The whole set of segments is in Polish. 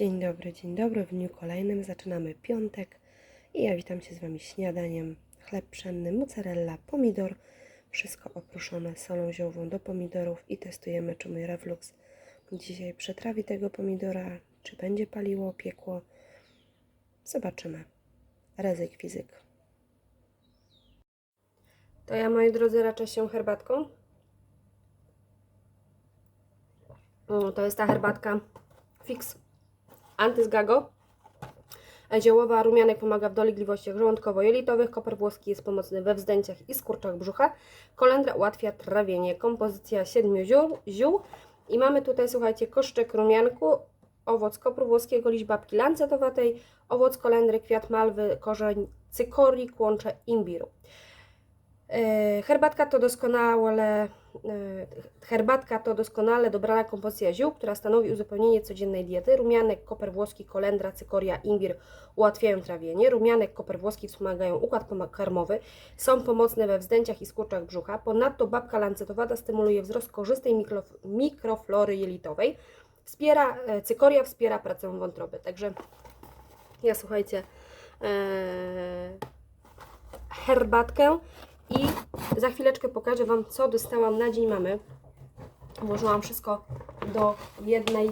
Dzień dobry, dzień dobry. W dniu kolejnym zaczynamy piątek i ja witam się z Wami śniadaniem. Chleb pszenny, mozzarella, pomidor, wszystko oprószone solą ziołową do pomidorów i testujemy, czy mój reflux dzisiaj przetrawi tego pomidora, czy będzie paliło, piekło. Zobaczymy. Ryzyk fizyk. To ja, moi drodzy, raczę się herbatką. O, To jest ta herbatka Fix Antysgago. Ziołowa rumianek pomaga w dolegliwościach żołądkowo-jelitowych, koper włoski jest pomocny we wzdęciach i skurczach brzucha, kolendra ułatwia trawienie, kompozycja siedmiu ziół, ziół. i mamy tutaj, słuchajcie, koszczek rumianku, owoc kopru włoskiego, liść babki lancetowatej, owoc kolendry, kwiat malwy, korzeń cykorii, kłącze imbiru. E, Herbatka to doskonale, herbatka to doskonale dobrana kompozycja ziół, która stanowi uzupełnienie codziennej diety. Rumianek, koper włoski, kolendra, cykoria, imbir ułatwiają trawienie. Rumianek, koper włoski wspomagają układ karmowy, są pomocne we wzdęciach i skurczach brzucha. Ponadto babka lancetowata stymuluje wzrost korzystnej mikro, mikroflory jelitowej. Wspiera, e, cykoria wspiera pracę wątroby. Także ja słuchajcie, e, herbatkę i za chwileczkę pokażę Wam, co dostałam na dzień mamy. Włożyłam wszystko do jednej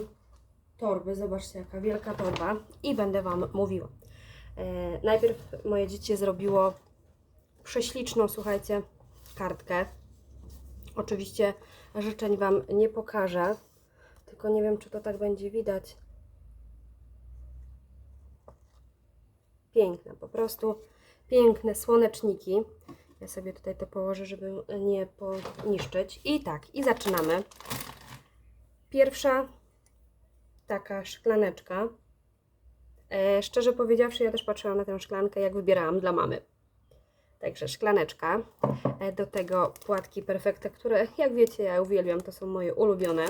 torby. Zobaczcie, jaka wielka torba. I będę Wam mówiła. E, najpierw moje dziecię zrobiło prześliczną, słuchajcie, kartkę. Oczywiście życzeń Wam nie pokażę. Tylko nie wiem, czy to tak będzie widać. Piękne, po prostu piękne słoneczniki. Ja sobie tutaj to położę, żeby nie poniszczyć. I tak, i zaczynamy. Pierwsza taka szklaneczka. E, szczerze powiedziawszy, ja też patrzyłam na tę szklankę, jak wybierałam dla mamy. Także szklaneczka. E, do tego płatki perfekte, które jak wiecie, ja uwielbiam, to są moje ulubione.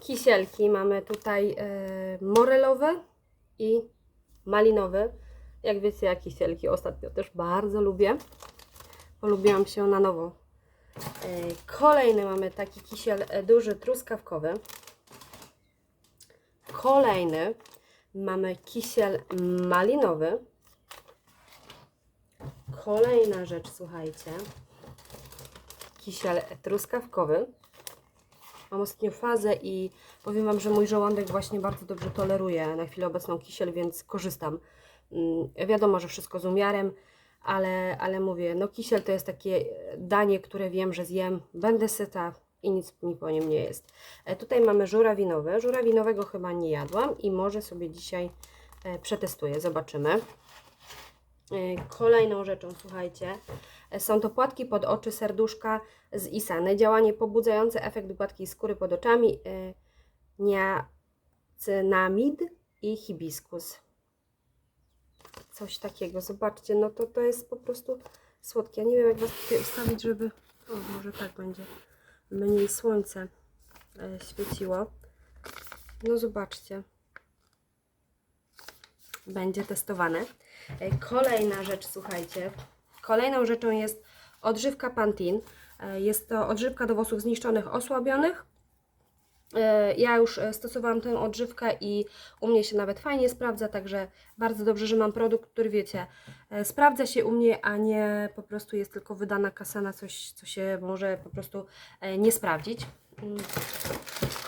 Kisielki mamy tutaj e, morelowe i malinowy. Jak wiecie, ja kisielki ostatnio też bardzo lubię. Polubiłam się na nowo. E, Kolejny mamy taki kisiel e, duży, truskawkowy. Kolejny mamy kisiel malinowy. Kolejna rzecz, słuchajcie. Kisiel truskawkowy. Mam ostatnio fazę i powiem Wam, że mój żołądek właśnie bardzo dobrze toleruje na chwilę obecną kisiel, więc korzystam. Mm, Wiadomo, że wszystko z umiarem, ale, ale mówię, no kisiel to jest takie danie, które wiem, że zjem, będę syta i nic mi po nim nie jest. E, Tutaj mamy żurawinowe. Żurawinowego chyba nie jadłam i może sobie dzisiaj e, przetestuję, zobaczymy. E, Kolejną rzeczą, słuchajcie, są to płatki pod oczy serduszka z Isany. Działanie pobudzające efekt gładkiej skóry pod oczami, niacynamid i hibiskus. Coś takiego, zobaczcie, no to to jest po prostu słodkie. Ja nie wiem, jak Was tutaj ustawić, żeby... O, może tak będzie mniej słońce e, świeciło. No zobaczcie. Będzie testowane. E, Kolejna rzecz, słuchajcie. Kolejną rzeczą jest odżywka Pantin. E, Jest to odżywka do włosów zniszczonych, osłabionych. E, Ja już e, stosowałam tę odżywkę i u mnie się nawet fajnie sprawdza, także bardzo dobrze, że mam produkt, który wiecie, e, sprawdza się u mnie, a nie po prostu jest tylko wydana kasa na coś, co się może po prostu nie sprawdzić. Mm.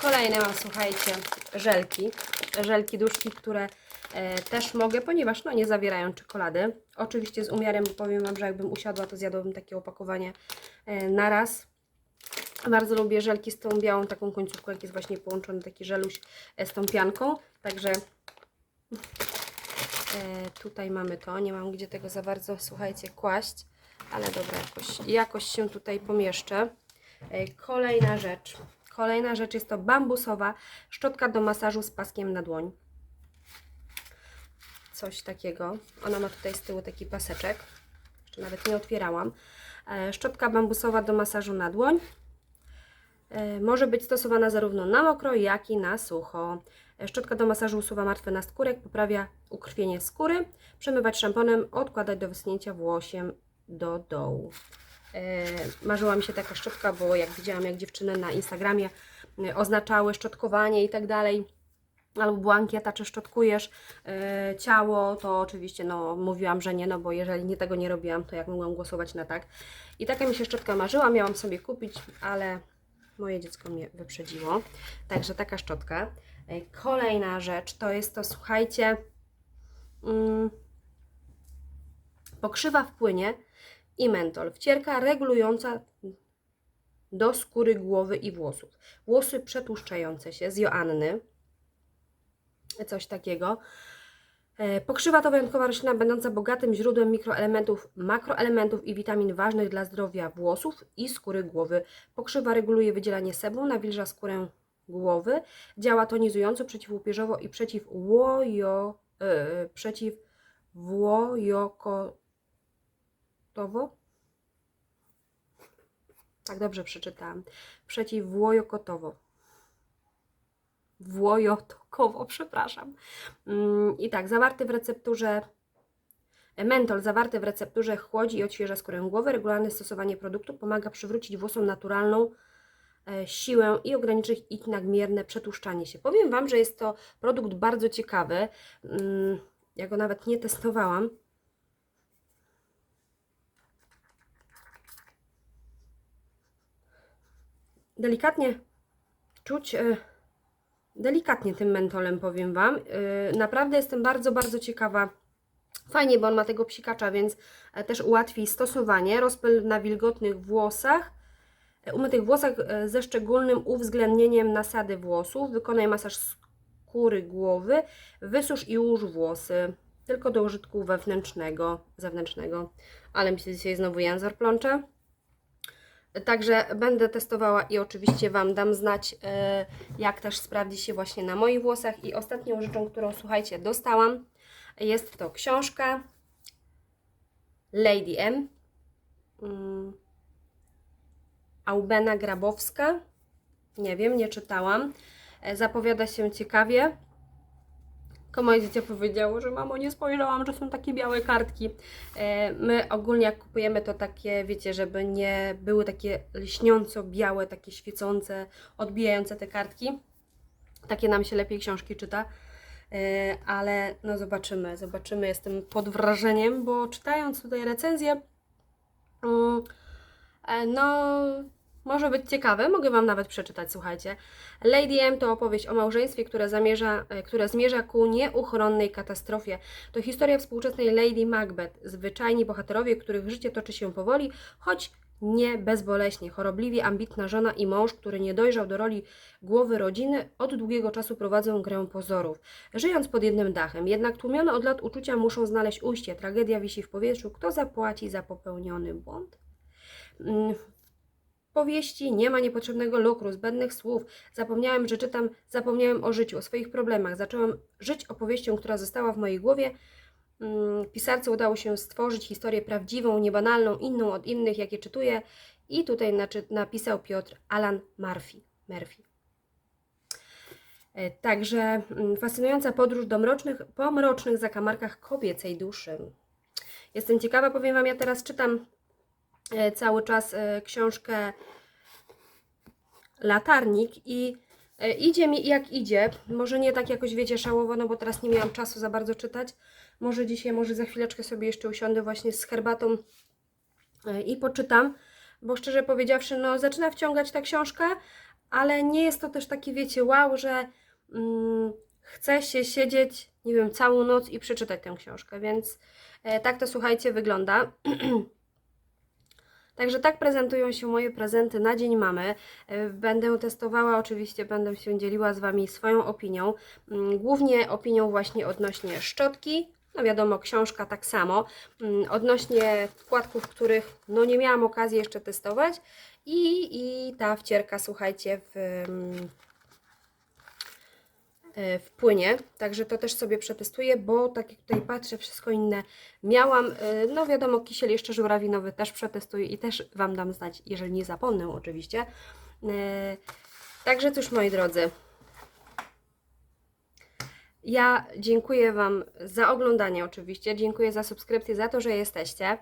Kolejne mam, słuchajcie, żelki. Żelki duszki, które też mogę, ponieważ no, nie zawierają czekolady. Oczywiście z umiarem, bo powiem Wam, że jakbym usiadła, to zjadłabym takie opakowanie na raz. Bardzo lubię żelki z tą białą taką końcówką, jak jest właśnie połączony taki żeluś e, z tą pianką. Także e, tutaj mamy to. Nie mam gdzie tego za bardzo, słuchajcie, kłaść. Ale dobra, jakoś, jakoś się tutaj pomieszczę. E, kolejna rzecz. Kolejna rzecz jest to bambusowa szczotka do masażu z paskiem na dłoń. Coś takiego. Ona ma tutaj z tyłu taki paseczek. Jeszcze nawet nie otwierałam. Szczotka bambusowa do masażu na dłoń. E, Może być stosowana zarówno na mokro, jak i na sucho. E, Szczotka do masażu usuwa martwy naskórek, poprawia ukrwienie skóry. Przemywać szamponem, odkładać do wysunięcia włosiem do dołu. E, Marzyła mi się taka szczotka, bo jak widziałam, jak dziewczyny na Instagramie oznaczały szczotkowanie i tak dalej. Albo była ankieta, czy szczotkujesz ciało, to oczywiście no, mówiłam, że nie, no bo jeżeli nie tego nie robiłam, to jak mogłam głosować na tak. I taka mi się szczotka marzyła, miałam sobie kupić, ale moje dziecko mnie wyprzedziło. Także taka szczotka. Y, Kolejna rzecz to jest to, słuchajcie, mm, pokrzywa w płynie i mentol. Wcierka regulująca do skóry głowy i włosów. Włosy przetłuszczające się z Joanny. Coś takiego. E, Pokrzywa to wyjątkowa roślina będąca bogatym źródłem mikroelementów, makroelementów i witamin ważnych dla zdrowia włosów i skóry głowy. Pokrzywa reguluje wydzielanie sebum, nawilża skórę głowy, działa tonizująco przeciwłupieżowo i przeciwłojo, e, przeciwłojokotowo. Tak dobrze przeczytałam. Przeciwłojokotowo. Włojotokowo, przepraszam. Mm, I tak, zawarty w recepturze mentol zawarty w recepturze chłodzi i odświeża skórę głowy. Regularne stosowanie produktu pomaga przywrócić włosom naturalną e, siłę i ograniczyć ich nadmierne przetłuszczanie się. Powiem Wam, że jest to produkt bardzo ciekawy. Mm, Ja go nawet nie testowałam. Delikatnie czuć, e, delikatnie tym mentolem powiem Wam. E, Naprawdę jestem bardzo, bardzo ciekawa. Fajnie, bo on ma tego psikacza, więc e, też ułatwi stosowanie. Rozpyl na wilgotnych włosach, e, umytych włosach e, ze szczególnym uwzględnieniem nasady włosów. Wykonaj masaż skóry głowy, wysusz i ułóż włosy. Tylko do użytku wewnętrznego, zewnętrznego. Ale mi się dzisiaj znowu język plącze. Także będę testowała i oczywiście Wam dam znać, e, jak też sprawdzi się właśnie na moich włosach. I ostatnią rzeczą, którą słuchajcie, dostałam, jest to książka Lady M. Mm. Aubena Grabowska. Nie wiem, nie czytałam. E, Zapowiada się ciekawie. Tylko moje powiedziało, że mamo, nie spojrzałam, że są takie białe kartki. E, My ogólnie jak kupujemy to takie, wiecie, żeby nie były takie lśniąco białe, takie świecące, odbijające te kartki. Takie nam się lepiej książki czyta. E, Ale no zobaczymy, zobaczymy. Jestem pod wrażeniem, bo czytając tutaj recenzję, mm, e, no może być ciekawe, mogę Wam nawet przeczytać, słuchajcie. Lady M to opowieść o małżeństwie, które, zamierza, e, które zmierza ku nieuchronnej katastrofie. To historia współczesnej Lady Macbeth, zwyczajni bohaterowie, których życie toczy się powoli, choć nie bezboleśnie. Chorobliwie ambitna żona i mąż, który nie dojrzał do roli głowy rodziny, od długiego czasu prowadzą grę pozorów. Żyjąc pod jednym dachem, jednak tłumione od lat uczucia muszą znaleźć ujście. Tragedia wisi w powietrzu. Kto zapłaci za popełniony błąd? Powieści nie ma niepotrzebnego lukru, zbędnych słów. Zapomniałem, że czytam, zapomniałem o życiu, o swoich problemach. Zacząłem żyć opowieścią, która została w mojej głowie. Mm, Pisarce udało się stworzyć historię prawdziwą, niebanalną, inną od innych, jakie czytuję. I tutaj napisał Piotr Alan Murphy. Murphy. E, Także mm, fascynująca podróż do mrocznych, po mrocznych zakamarkach kobiecej duszy. Jestem ciekawa, powiem Wam, ja teraz czytam cały czas e, książkę Latarnik i e, idzie mi jak idzie. Może nie tak jakoś, wiecie, szałowo, no bo teraz nie miałam czasu za bardzo czytać. Może dzisiaj, może za chwileczkę sobie jeszcze usiądę właśnie z herbatą e, i poczytam, bo szczerze powiedziawszy, no zaczyna wciągać ta książka, ale nie jest to też takie, wiecie, wow, że mm, chce się siedzieć, nie wiem, całą noc i przeczytać tę książkę, więc e, tak to słuchajcie wygląda. Także tak prezentują się moje prezenty na Dzień Mamy. E, Będę testowała, oczywiście będę się dzieliła z Wami swoją opinią. Mm, Głównie opinią właśnie odnośnie szczotki. No wiadomo, książka tak samo. Mm, Odnośnie wkładków, których no nie miałam okazji jeszcze testować. I, i ta wcierka, słuchajcie, w, e, w płynie, także to też sobie przetestuję, bo tak jak tutaj patrzę, wszystko inne miałam, e, no wiadomo, kisiel jeszcze żurawinowy też przetestuję i też Wam dam znać, jeżeli nie zapomnę oczywiście. E, Także cóż, moi drodzy, ja dziękuję Wam za oglądanie oczywiście, dziękuję za subskrypcję, za to, że jesteście.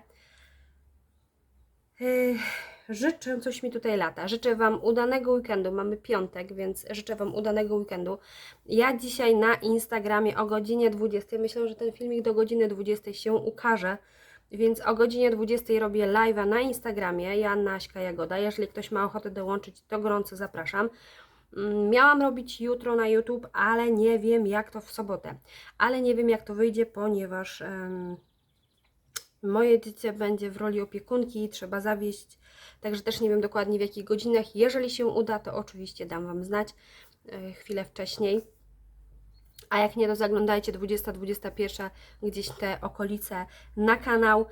Życzę, coś mi tutaj lata. Życzę Wam udanego weekendu. Mamy piątek, więc życzę Wam udanego weekendu. Ja dzisiaj na Instagramie o godzinie 20, myślę, że ten filmik do godziny 20 się ukaże. Więc o godzinie 20 robię live'a na Instagramie, Joanna Aśka Jagoda. Jeżeli ktoś ma ochotę dołączyć, to gorąco zapraszam. Mm, Miałam robić jutro na YouTube, ale nie wiem jak to w sobotę. Ale nie wiem jak to wyjdzie, ponieważ moje dziecię będzie w roli opiekunki i trzeba zawieść. Także też nie wiem dokładnie w jakich godzinach. Jeżeli się uda, to oczywiście dam Wam znać e, chwilę wcześniej. A jak nie, to zaglądajcie 20-21 gdzieś te okolice na kanał.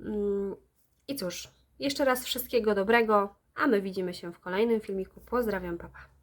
Mm, I cóż, jeszcze raz wszystkiego dobrego, a my widzimy się w kolejnym filmiku. Pozdrawiam, papa.